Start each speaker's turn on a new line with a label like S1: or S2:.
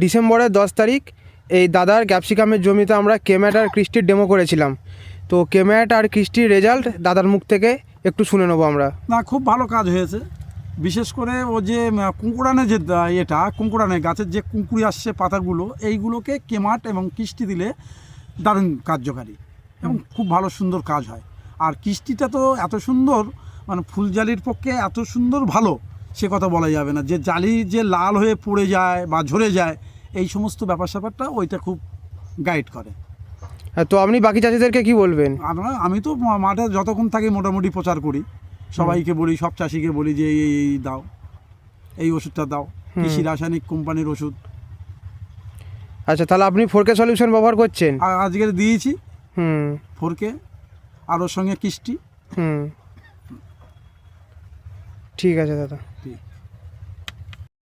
S1: ডিসেম্বরের দশ তারিখ এই দাদার ক্যাপসিকামের জমিতে আমরা কেম্যাট আর কৃষ্টির ডেমো করেছিলাম। তো কেম্যাট আর কৃষ্টির রেজাল্ট দাদার মুখ থেকে একটু শুনে নেব আমরা।
S2: না খুব ভালো কাজ হয়েছে। বিশেষ করে ও যে কুঁকুড়ানে যে এটা কুঁকুড়ানে গাছের যে কুঁকুড়ি আসছে পাতাগুলো এইগুলোকে কেমাট এবং কিস্তি দিলে দারুণ কার্যকারী এবং খুব ভালো সুন্দর কাজ হয়। আর কিস্তিটা তো এত সুন্দর মানে ফুলজালির পক্ষে এত সুন্দর ভালো সে কথা বলা যাবে না। যে জালি যে লাল হয়ে পড়ে যায় বা ঝরে যায় এই সমস্ত ব্যাপার স্যাপারটা ওইটা খুব গাইড করে।
S1: হ্যাঁ, তো আপনি বাকি চাষিদেরকে কি বলবেন?
S2: আমরা আমি তো মাঠে যতক্ষণ থাকি মোটামুটি প্রচার করি। সবাইকে বলি সব চাষিকে বলি যে এই এই দাও। এই ওষুধটা দাও। কৃষি রাসায়নিক কোম্পানির ওষুধ।
S1: আচ্ছা তাহলে আপনি ফোরকে সলিউশন ব্যবহার করছেন?
S2: আজকে দিয়েছি।
S1: হুম।
S2: ফোরকে আর ওর সঙ্গে কিস্টি
S1: হুম। ঠিক আছে দাদা।